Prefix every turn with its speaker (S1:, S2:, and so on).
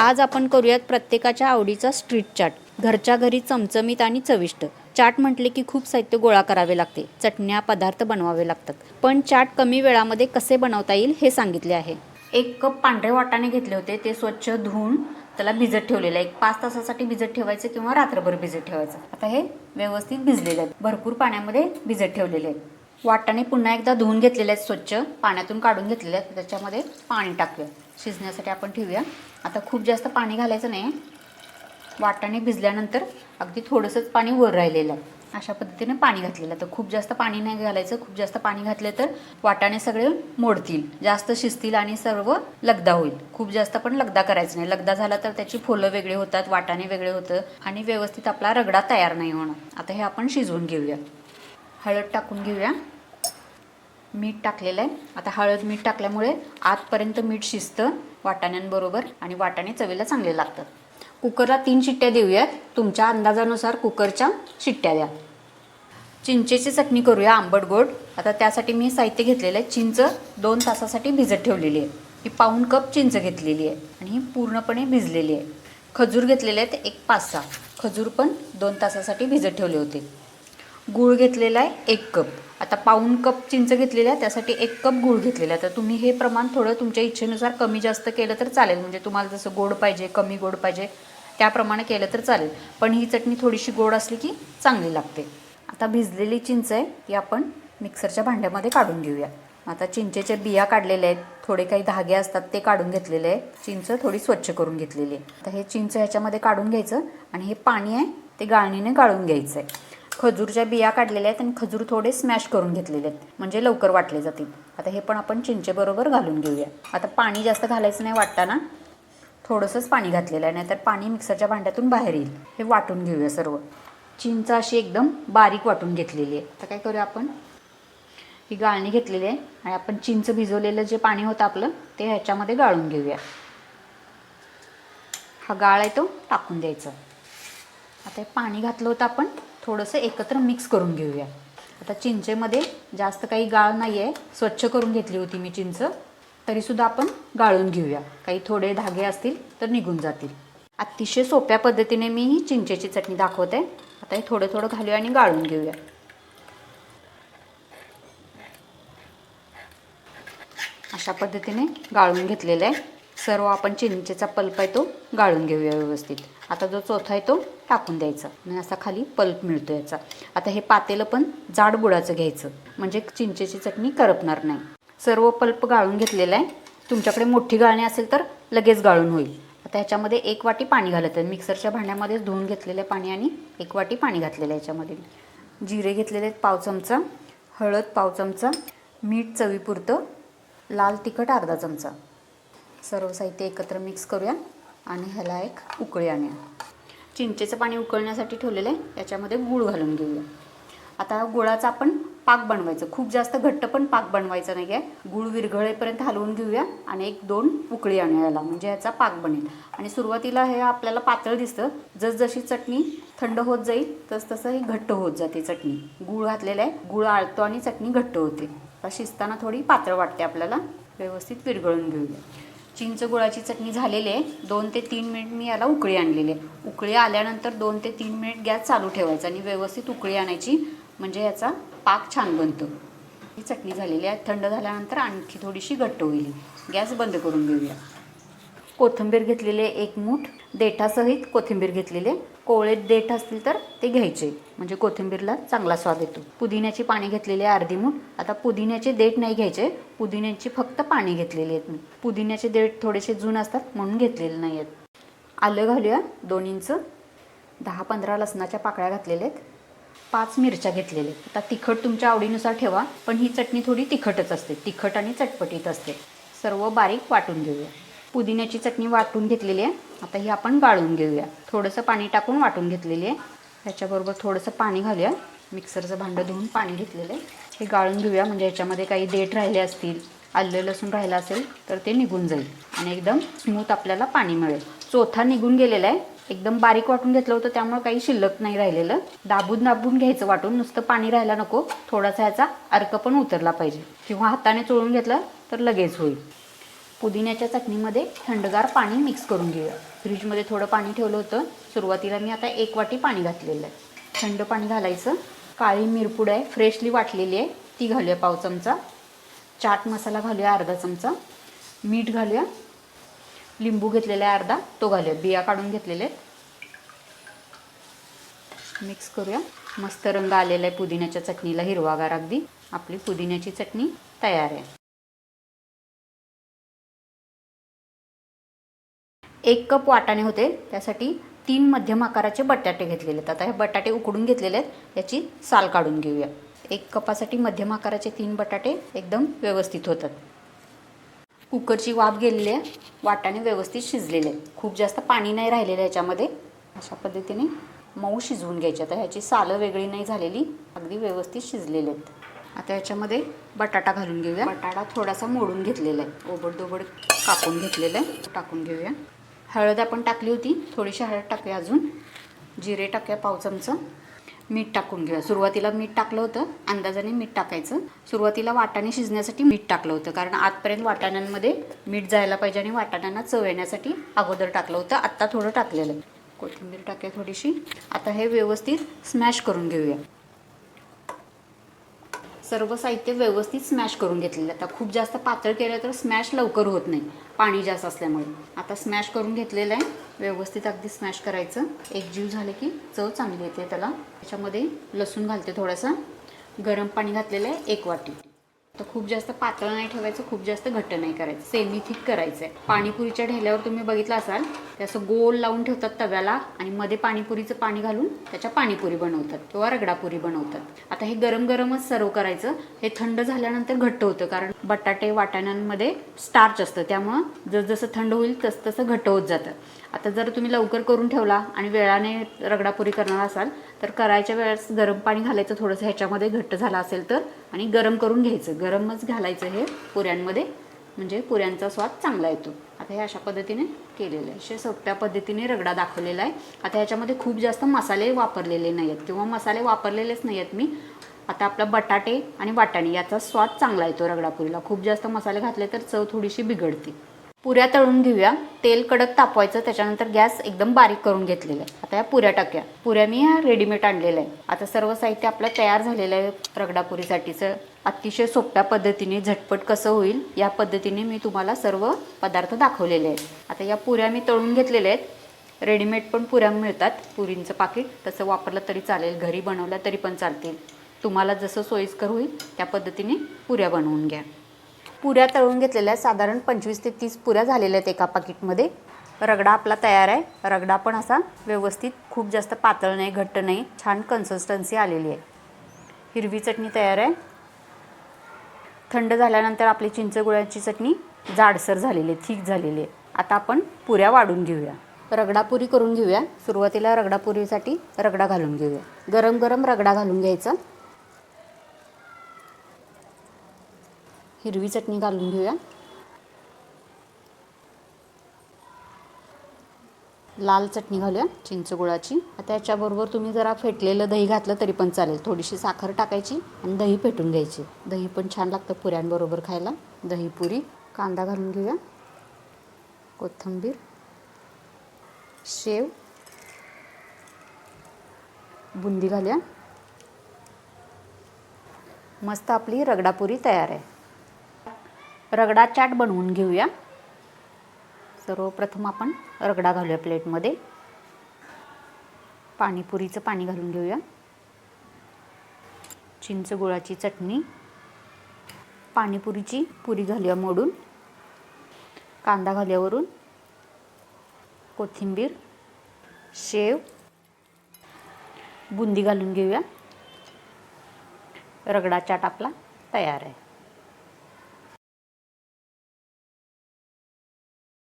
S1: आज आपण करूयात प्रत्येकाच्या आवडीचा स्ट्रीट चाट घरच्या घरी चमचमीत आणि चविष्ट. चाट म्हटले की खूप साहित्य गोळा करावे लागते. चटण्या पदार्थ बनवावे लागतात. पण चाट कमी वेळामध्ये कसे बनवता येईल हे सांगितले आहे. एक कप पांढरे वाटाणे घेतले होते. ते स्वच्छ धुवून त्याला भिजत ठेवलेलं आहे. एक पाच तासासाठी भिजत ठेवायचं किंवा रात्रभर भिजत ठेवायचं. आता हे व्यवस्थित भिजलेलं आहे भरपूर पाण्यामध्ये भिजत ठेवलेले आहे वाटाणे पुन्हा एकदा धुवून घेतलेले आहेत स्वच्छ. पाण्यातून काढून घेतलेले आहेत. त्याच्यामध्ये पाणी टाकूया. शिजण्यासाठी आपण ठेवूया. आता खूप जास्त पाणी घालायचं नाही. वाटाणे भिजल्यानंतर अगदी थोडंसंच पाणी वर राहिलेलं आहे. अशा पद्धतीने पाणी घातलेलं तर खूप जास्त पाणी नाही घालायचं. खूप जास्त पाणी घातले तर वाटाणे सगळे मोडतील. जास्त शिजतील आणि सर्व लगदा होईल. खूप जास्त पण लगदा करायचं नाही. लगदा झाला तर त्याची फुलं वेगळी होतात वाटाणे वेगळे होतं आणि व्यवस्थित आपला रगडा तयार नाही होणार. आता हे आपण शिजवून घेऊया. हळद टाकून घेऊया. मीठ टाकलेलं आहे. आता हळद मीठ टाकल्यामुळे आतपर्यंत मीठ शिजतं वाटाण्यांबरोबर आणि वाटाणे चवीला चांगले लागतात. कुकरला तीन शिट्ट्या देऊयात. तुमच्या अंदाजानुसार कुकरच्या शिट्ट्या द्या. चिंचेची चटणी करूया आंबट गोड. आता त्यासाठी मी साहित्य घेतलेलं आहे. चिंच दोन तासासाठी भिजत ठेवलेली आहे. ही पाऊण कप चिंच घेतलेली आहे आणि ही पूर्णपणे भिजलेली आहे. खजूर घेतलेले आहेत एक पाच सहा. खजूर पण दोन तासासाठी भिजत ठेवले होते. गूळ घेतलेला आहे एक कप. आता पाऊण कप चिंच घेतलेला आहे त्यासाठी एक कप गूळ घेतलेला आहे. तर तुम्ही हे प्रमाण थोडं तुमच्या इच्छेनुसार कमी जास्त केलं तर चालेल. म्हणजे तुम्हाला जसं गोड पाहिजे कमी गोड पाहिजे त्याप्रमाणे केलं तर चालेल. पण ही चटणी थोडीशी गोड असली की चांगली लागते. आता भिजलेली चिंच आहे ती आपण मिक्सरच्या भांड्यामध्ये काढून घेऊया. आता चिंचेच्या बिया काढलेल्या आहेत. थोडे काही धागे असतात ते काढून घेतलेले आहे चिंच थोडी स्वच्छ करून घेतलेली आहे. आता हे चिंच ह्याच्यामध्ये काढून घ्यायचं आणि हे पाणी आहे ते गाळणीने गाळून घ्यायचं आहे खजूरच्या बिया काढलेल्या आहेत आणि खजूर थोडे स्मॅश करून घेतलेले आहेत. म्हणजे लवकर वाटले जातील. आता हे पण आपण चिंचेबरोबर घालून घेऊया. आता पाणी जास्त घालायचं नाही वाटताना थोडंसंच पाणी घातलेलं आहे नाहीतर पाणी मिक्सरच्या भांड्यातून बाहेर येईल. हे वाटून घेऊया सर्व. चिंच अशी एकदम बारीक वाटून घेतलेली आहे. आता काय करूया आपण? ही गाळणी घेतलेली आहे आणि आपण चिंच भिजवलेलं जे पाणी होतं आपलं ते ह्याच्यामध्ये गाळून घेऊया. हा गाळ आहे तो टाकून द्यायचा. आता हे पाणी घातलं होतं आपण थोडंसं एकत्र मिक्स करून घेऊया. आता चिंचेमध्ये जास्त काही गाळ नाही आहे स्वच्छ करून घेतली होती मी चिंच. तरीसुद्धा आपण गाळून घेऊया. काही थोडे धागे असतील तर निघून जातील. अतिशय सोप्या पद्धतीने मी ही चिंचेची चटणी दाखवते. आता हे थोडं थोडं घालूया आणि गाळून घेऊया. अशा पद्धतीने गाळून घेतलेलं आहे. सर्व आपण चिंचेचा पल्प आहे तो गाळून घेऊया व्यवस्थित. आता जो चौथा आहे तो टाकून द्यायचं. आणि असा खाली पल्प मिळतो याचा. आता हे पातेलं पण जाड बुडाचं घ्यायचं. म्हणजे चिंचेची चटणी करपणार नाही. सर्व पल्प गाळून घेतलेला आहे. तुमच्याकडे मोठी गाळणी असेल तर लगेच गाळून होईल. आता ह्याच्यामध्ये एक वाटी पाणी घालत. आहे मिक्सरच्या भांड्यामध्येच धुवून घेतलेलं पाणी आणि एक वाटी पाणी घातलेलं आहे याच्यामध्ये. जिरे घेतलेले आहेत पाव चमचा हळद पाव चमचा मीठ चवीपुरतं लाल तिखट अर्धा चमचा. सर्व साहित्य एकत्र मिक्स करूया आणि ह्याला एक उकळी आणूया. चिंचेचं पाणी उकळण्यासाठी ठेवलेलं आहे. याच्यामध्ये गूळ घालून घेऊया. आता गुळाचा आपण पाक बनवायचं. खूप जास्त घट्ट पण पाक बनवायचा नाही आहे गूळ विरघळेपर्यंत हलवून घेऊया आणि एक दोन उकळी आणूया याला. म्हणजे याचा पाक बनेल. आणि सुरुवातीला हे आपल्याला पातळ दिसतं. जसजशी चटणी थंड होत जाईल तस तसं ही घट्ट होत जाते चटणी. गूळ घातलेलं आहे. गूळ आळतो आणि चटणी घट्ट होते. शिजताना थोडी पातळ वाटते आपल्याला. व्यवस्थित विरघळून घेऊया. चिंच गुळाची चटणी झालेली आहे. दोन ते तीन मिनिट मी याला उकळी आणलेली आहे. उकळी आल्यानंतर दोन ते तीन मिनिट गॅस चालू ठेवायचा आणि व्यवस्थित उकळी आणायची. म्हणजे याचा पाक छान बनतो. ही चटणी झालेली आहे. थंड झाल्यानंतर आणखी थोडीशी घट्ट होईल. गॅस बंद करून घेऊया. कोथिंबीर घेतलेले एक मूठ. देठासहित कोथिंबीर घेतलेले कोवळे देठ असतील तर ते घ्यायचे. म्हणजे कोथिंबीरला चांगला स्वाद येतो. पुदिन्याची पाणी घेतलेली आहे अर्धी मूठ. आता पुदिन्याचे देठ नाही घ्यायचे. पुदिन्याची फक्त पाणी घेतलेली आहेत मी. पुदिन्याचे देठ थोडेसे जून असतात म्हणून घेतलेले नाही आहेत. आलं घालूया दोन इंच. दहा पंधरा लसणाच्या पाकळ्या घातलेल्या आहेत. पाच मिरच्या घेतलेल्या आहेत. आता तिखट तुमच्या आवडीनुसार ठेवा पण ही चटणी थोडी तिखटच असते. तिखट आणि चटपटीत असते. सर्व बारीक वाटून घेऊया. पुदिन्याची चटणी वाटून घेतलेली आहे. आता ही आपण गाळून घेऊया. थोडंसं पाणी टाकून वाटून घेतलेली आहे. त्याच्याबरोबर थोडंसं पाणी घालूया. मिक्सरचं भांडं धुवून पाणी घेतलेलं आहे. हे गाळून घेऊया. म्हणजे याच्यामध्ये काही देठ राहिले असतील आलं लसूण राहिलं असेल तर ते निघून जाईल. आणि एकदम स्मूथ आपल्याला पाणी मिळेल. चोथा निघून गेलेला आहे. एकदम बारीक वाटून घेतलं होतं त्यामुळे काही शिल्लक नाही राहिलेलं. दाबून दाबून घ्यायचं वाटून. नुसतं पाणी राहायला नको. थोडासा ह्याचा अर्क पण उतरला पाहिजे. किंवा हाताने चोळून घेतलं तर लगेच होईल. पुदिन्याच्या चटणीमध्ये थंडगार पाणी मिक्स करून घेऊया. फ्रीजमध्ये थोडं पाणी ठेवलं होतं. सुरुवातीला मी आता एक वाटी पाणी घातलेलं आहे. थंड पाणी घालायचं. काळी मिरपूड आहे फ्रेशली वाटलेली आहे. ती घालूया पाव चमचा. चाट मसाला घालूया अर्धा चमचा. मीठ घालूया. लिंबू घेतलेला आहे अर्धा. तो घालूया. बिया काढून घेतलेले आहेत. मिक्स करूया. मस्त रंग आलेला आहे पुदिन्याच्या चटणीला. हिरवागार अगदी. आपली पुदिन्याची चटणी तयार आहे. एक कप वाटाणे होते. त्यासाठी तीन मध्यम आकाराचे बटाटे घेतलेले आहेत. आता हे बटाटे उकडून घेतलेले आहेत. याची साल काढून घेऊया. एक कपासाठी मध्यम आकाराचे तीन बटाटे एकदम व्यवस्थित होतात. कुकरची वाफ गेलेली आहे. वाटाणे व्यवस्थित शिजलेले आहेत. खूप जास्त पाणी नाही राहिलेलं याच्यामध्ये. अशा पद्धतीने मऊ शिजवून घ्यायचे. आता ह्याची सालं वेगळी नाही झालेली. अगदी व्यवस्थित शिजलेले आहेत. आता याच्यामध्ये बटाटा घालून घेऊया. बटाटा थोडासा मोडून घेतलेला आहे. ओबडदोबड कापून घेतलेला आहे. टाकून घेऊया. हळद आपण टाकली होती. थोडीशी हळद टाकूया अजून. जिरे टाकूया पाव चमचं. मीठ टाकून घेऊया. सुरुवातीला मीठ टाकलं होतं. अंदाजाने मीठ टाकायचं. सुरुवातीला वाटाणे शिजण्यासाठी मीठ टाकलं होतं. कारण आजपर्यंत वाटाण्यांमध्ये मीठ जायला पाहिजे आणि वाटाण्यांना चव येण्यासाठी अगोदर टाकलं होतं. आत्ता थोडं टाकलेलं आहे. कोथिंबीर टाकूया थोडीशी. आता हे व्यवस्थित स्मॅश करून घेऊया. सर्व साहित्य व्यवस्थित स्मॅश करून घेतलेलं आहे. आता खूप जास्त पातळ केलं तर स्मॅश लवकर होत नाही. पाणी जास्त असल्यामुळे. आता स्मॅश करून घेतलेलं आहे. व्यवस्थित अगदी स्मॅश करायचं. एक जीव झालं की चव चांगली येते त्याला. त्याच्यामध्ये लसूण घालते थोडासा. गरम पाणी घातलेलं आहे. एक वाटी. तर खूप जास्त पातळ नाही ठेवायचं खूप जास्त घट्ट नाही करायचं. सेमी थिक करायचं आहे पाणीपुरीच्या ढेल्यावर तुम्ही बघितलं असाल ते असं गोल लावून ठेवतात तव्याला आणि मध्ये पाणीपुरीचं पाणी घालून त्याच्या पाणीपुरी बनवतात किंवा रगडापुरी बनवतात. आता हे गरम गरमच सर्व करायचं. हे थंड झाल्यानंतर घट्ट होतं कारण बटाटे वाटाण्यांमध्ये स्टार्च असतं. त्यामुळं जसजसं थंड होईल तसं तसं घट्ट होत जातं. आता जर तुम्ही लवकर करून ठेवला आणि वेळाने रगडापुरी करणार असाल तर करायच्या वेळेस गरम पाणी घालायचं थोडंसं ह्याच्यामध्ये घट्ट झालं असेल तर आणि गरम करून घ्यायचं. गरमच घालायचं हे पुऱ्यांमध्ये म्हणजे पुऱ्यांचा स्वाद चांगला येतो. आता हे अशा पद्धतीने केलेलं आहे. अशा सोप्या पद्धतीने रगडा दाखवलेला आहे. आता ह्याच्यामध्ये खूप जास्त मसाले वापरलेले नाही आहेत किंवा मसाले वापरलेलेच नाही आहेत मी. आता आपला बटाटे आणि वाटाणे याचा स्वाद चांगला येतो रगडापुरीला. खूप जास्त मसाले घातले तर चव थोडीशी बिघडते. पुऱ्या तळून घेऊया. तेल कडक तापवायचं त्याच्यानंतर गॅस एकदम बारीक करून घेतलेला आहे. आता या पुऱ्या टाकूया. पुऱ्या मी ह्या रेडीमेड आणलेल्या आहे आता सर्व साहित्य आपलं तयार झालेलं आहे रगडापुरीसाठीचं. अतिशय सोप्या पद्धतीने झटपट कसं होईल या पद्धतीने मी तुम्हाला सर्व पदार्थ दाखवलेले आहेत. आता या पुऱ्या मी तळून घेतलेल्या आहेत. रेडीमेड पण पुऱ्या मिळतात. पुरींचं पाकिट तसं वापरलं तरी चालेल. घरी बनवल्या तरी पण चालतील. तुम्हाला जसं सोयीस्कर होईल त्या पद्धतीने पुऱ्या बनवून घ्या. पुऱ्या तळून घेतलेल्या साधारण पंचवीस ते तीस पुऱ्या झालेल्या आहेत एका पाकिटमध्ये. रगडा आपला तयार आहे. रगडा पण असा व्यवस्थित खूप जास्त पातळ नाही घट्ट नाही छान कन्सिस्टन्सी आलेली आहे. हिरवी चटणी तयार आहे. थंड झाल्यानंतर आपली चिंच चटणी जाडसर झालेली आहे थिक झालेली आहे. आता आपण पुऱ्या वाढून घेऊया. रगडापुरी करून घेऊया. सुरुवातीला रगडापुरीसाठी रगडा घालून घेऊया. गरम गरम रगडा घालून घ्यायचा. हिरवी चटणी घालून घेऊया. लाल चटणी घालूया चिंचगुळाची आता याच्याबरोबर तुम्ही जरा फेटलेलं दही घातलं तरी पण चालेल. थोडीशी साखर टाकायची आणि दही फेटून घ्यायची. दही पण छान लागतं पुऱ्यांबरोबर खायला. दही पुरी कांदा घालून घेऊया. कोथिंबीर शेव बुंदी घालूया. मस्त आपली रगडापुरी तयार आहे. रगडा चाट बनवून घेऊया. सर्वप्रथम आपण रगडा घालूया प्लेटमध्ये. पाणीपुरीचं पाणी घालून घेऊया. चिंच गुळाची चटणी. पाणीपुरीची पुरी घालूया मोडून. कांदा घालूयावरून. कोथिंबीर. शेव. बुंदी घालून घेऊया. रगडा चाट आपला तयार आहे.